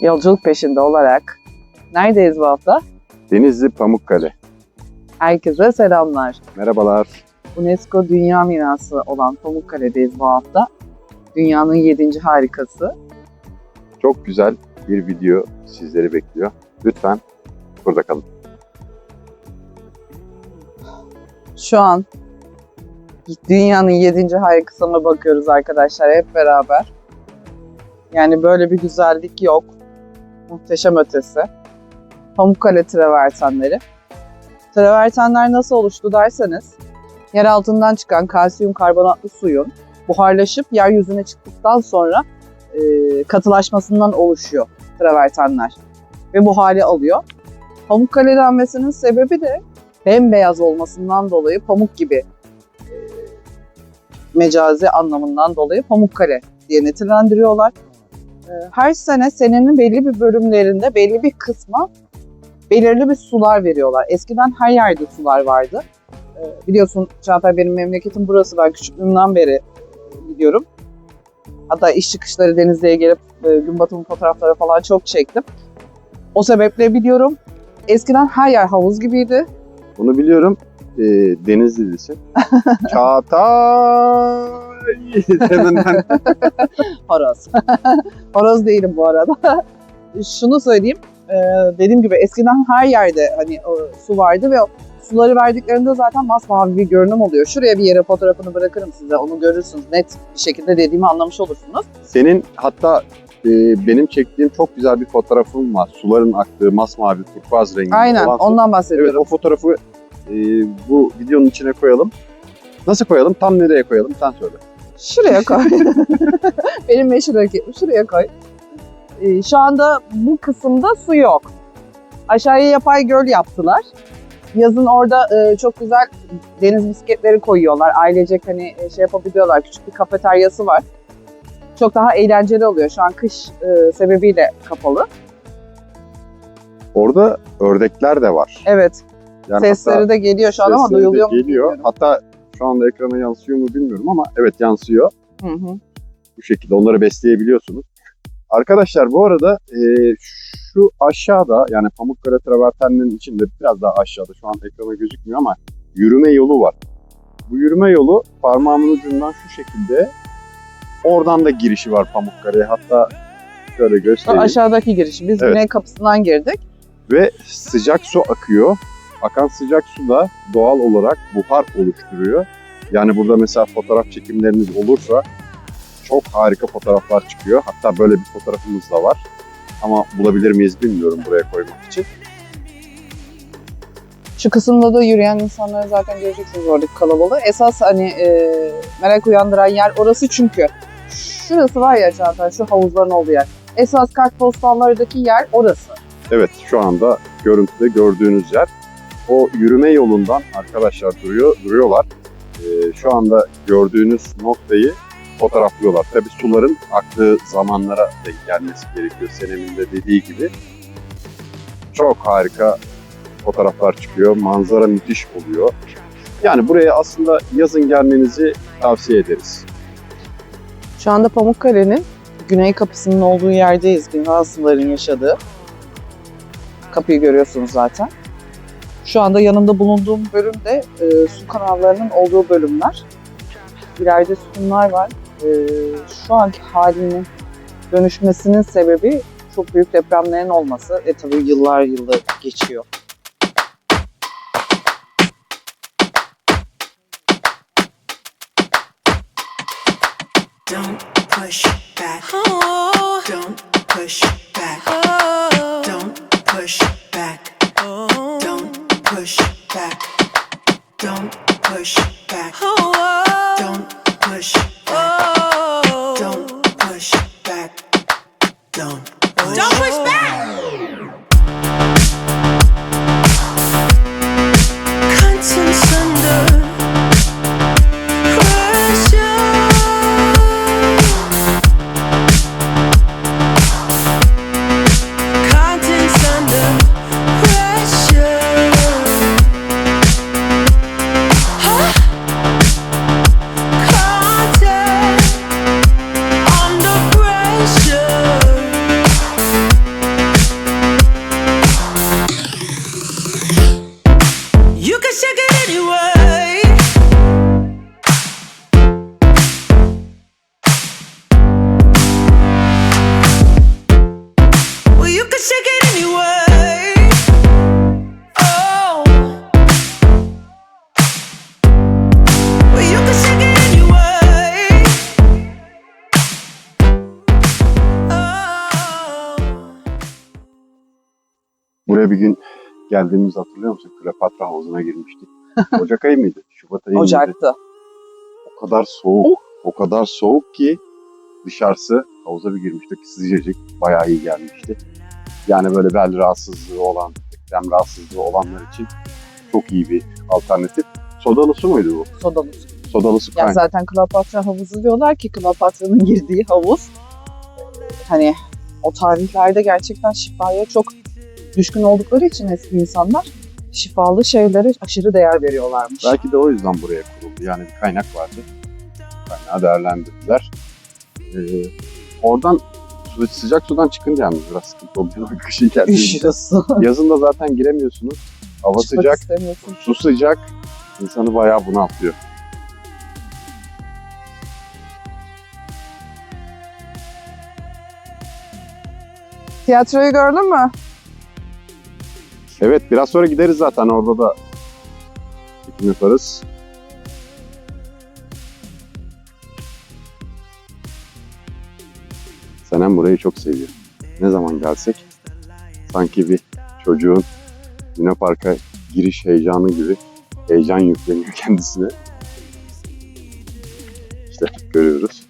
Yolculuk peşinde olarak neredeyiz bu hafta? Denizli Pamukkale. Herkese selamlar. Merhabalar. UNESCO Dünya Mirası olan Pamukkale'deyiz bu hafta. Dünyanın yedinci harikası. Çok güzel bir video sizleri bekliyor. Lütfen burada kalın. Şu an dünyanın yedinci harikasına bakıyoruz arkadaşlar hep beraber. Yani böyle bir güzellik yok. Muhteşem ötesi. Pamukkale travertenleri. Travertenler nasıl oluştu derseniz, yer altından çıkan kalsiyum karbonatlı suyun buharlaşıp yeryüzüne çıktıktan sonra e, katılaşmasından oluşuyor travertenler. Ve bu hali alıyor. Pamukkale denmesinin sebebi de bembeyaz olmasından dolayı pamuk gibi e, mecazi anlamından dolayı Pamukkale diye nitelendiriyorlar. E, Her sene senenin belli bir bölümlerinde belli bir kısma belirli bir sular veriyorlar. Eskiden her yerde sular vardı. E, Biliyorsun Çağatay benim memleketim burası. Ben küçüklüğümden beri gidiyorum. Hatta iş çıkışları Denizli'ye gelip e, gün batımı fotoğrafları falan çok çektim. O sebeple biliyorum. Eskiden her yer havuz gibiydi. Bunu biliyorum. Ee, Denizlilisin. Çağatay demenden Horoz. Horoz değilim bu arada. Şunu söyleyeyim. e, dediğim gibi eskiden her yerde hani o su vardı ve suları verdiklerinde zaten masmavi bir görünüm oluyor. Şuraya bir yere fotoğrafını bırakırım size. Onu görürsünüz. Net bir şekilde dediğimi anlamış olursunuz. senin hatta e, benim çektiğim çok güzel bir fotoğrafım var. Suların aktığı masmavi turkuaz rengi Aynen ondan Evet bahsediyorum. o fotoğrafı e, bu videonun içine koyalım. Nasıl koyalım? Tam nereye koyalım? Sen söyle. Şuraya koy. Benim meşhur hareketim. Şuraya koy. Ee, şu anda bu kısımda su yok. Aşağıya yapay göl yaptılar. Yazın orada e, çok güzel deniz bisikletleri koyuyorlar. Ailecek hani e, şey yapabiliyorlar. Küçük bir kafeteryası var. Çok daha eğlenceli oluyor. Şu an kış e, sebebiyle kapalı. Orada ördekler de var. Evet. Yani sesleri de geliyor şu an ama Sesleri de duyuluyor mu Geliyor. bilmiyorum. Hatta şu anda ekrana yansıyor mu bilmiyorum ama evet yansıyor. Hı hı. Bu şekilde onları besleyebiliyorsunuz. Arkadaşlar bu arada e, şu aşağıda yani Pamukkale traverteninin içinde biraz daha aşağıda şu an ekrana gözükmüyor ama yürüme yolu var. Bu yürüme yolu parmağımın ucundan şu şekilde oradan da girişi var Pamukkale'ye. Hatta şöyle Şu göstereyim. aşağıdaki girişi. Biz Evet. güney kapısından girdik. Ve sıcak su akıyor. Akan sıcak su da doğal olarak buhar oluşturuyor. Yani burada mesela fotoğraf çekimleriniz olursa çok harika fotoğraflar çıkıyor. Hatta böyle bir fotoğrafımız da var. Ama bulabilir miyiz bilmiyorum buraya koymak için. Şu kısımda da yürüyen insanları zaten göreceksiniz oradaki kalabalığı. Esas hani e, merak uyandıran yer orası çünkü. Şurası var ya Çağatay, şu havuzların olduğu yer. Esas kartpostallardaki yer orası. Evet şu anda görüntüde gördüğünüz yer. O yürüme yolundan arkadaşlar duruyor, duruyorlar. Ee, şu anda gördüğünüz noktayı fotoğraflıyorlar. Tabii suların aktığı zamanlara denk gelmesi gerekiyor. Senemin de dediği gibi. Çok harika fotoğraflar çıkıyor. Manzara müthiş oluyor. Yani buraya aslında yazın gelmenizi tavsiye ederiz. Şu anda Pamukkale'nin güney kapısının olduğu yerdeyiz. Binasıların yaşadığı. Kapıyı görüyorsunuz zaten. Şu anda yanımda bulunduğum bölümde e, su kanallarının olduğu bölümler. İleride sütunlar var. E, şu anki halinin dönüşmesinin sebebi çok büyük depremlerin olması. E tabii yıllar yılı geçiyor. Don't push back. Don't push Buraya bir gün geldiğimizi hatırlıyor musun? Kleopatra havuzuna girmiştik. Ocak ayı mıydı? Şubat ayı mıydı? Ocak'tı. O kadar soğuk, o kadar soğuk ki dışarısı havuza bir girmiştik sıcacık, bayağı iyi gelmişti. Yani böyle bel rahatsızlığı olan, eklem rahatsızlığı olanlar için çok iyi bir alternatif. Sodalı su muydu bu? Sodalı su. Sodalı su Ya kaynağı. zaten Kleopatra havuzu diyorlar ki Kleopatra'nın girdiği havuz hani o tarihlerde gerçekten şifaya çok düşkün oldukları için eski insanlar şifalı şeylere aşırı değer veriyorlarmış. Belki de o yüzden buraya kuruldu. Yani bir kaynak vardı. Kaynağı değerlendirdiler. Ee, oradan sıcak sudan çıkınca yalnız biraz sıkıntı oluyor. Kışın geldiğinde. Üşüyorsun. Yazın da zaten giremiyorsunuz. Hava Çıkmak sıcak, su sıcak. insanı bayağı bunaltıyor. Tiyatroyu gördün mü? Evet biraz sonra gideriz zaten orada da çekim yaparız. Senem burayı çok seviyor. Ne zaman gelsek sanki bir çocuğun Luna Park'a giriş heyecanı gibi heyecan yükleniyor kendisine. İşte görüyoruz.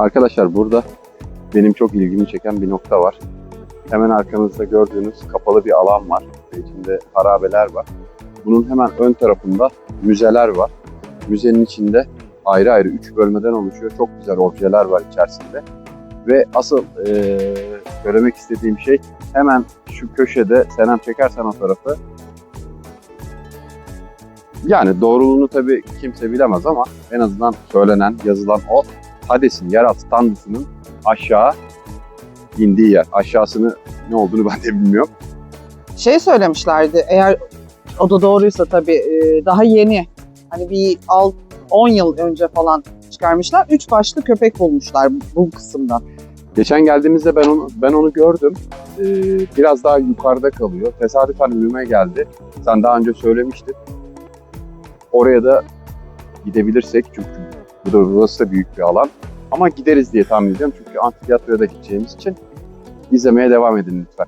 Arkadaşlar burada benim çok ilgimi çeken bir nokta var. Hemen arkanızda gördüğünüz kapalı bir alan var. İçinde harabeler var. Bunun hemen ön tarafında müzeler var. Müzenin içinde ayrı ayrı üç bölmeden oluşuyor. Çok güzel objeler var içerisinde. Ve asıl eee, söylemek istediğim şey hemen şu köşede Senem çekersen o tarafı yani doğruluğunu tabii kimse bilemez ama en azından söylenen, yazılan o Hades'in yeraltı tanrısının aşağı indiği yer. Aşağısını ne olduğunu ben de bilmiyorum. Şey söylemişlerdi eğer o da doğruysa tabii e, daha yeni hani bir alt 10 yıl önce falan çıkarmışlar. Üç başlı köpek bulmuşlar bu kısımda. Geçen geldiğimizde ben onu ben onu gördüm. Ee, biraz daha yukarıda kalıyor. Tesadüfen önüme geldi. Sen daha önce söylemiştin. Oraya da gidebilirsek çünkü bu da burası da büyük bir alan. Ama gideriz diye tahmin ediyorum çünkü amfitheatroya da gideceğimiz için izlemeye devam edin lütfen.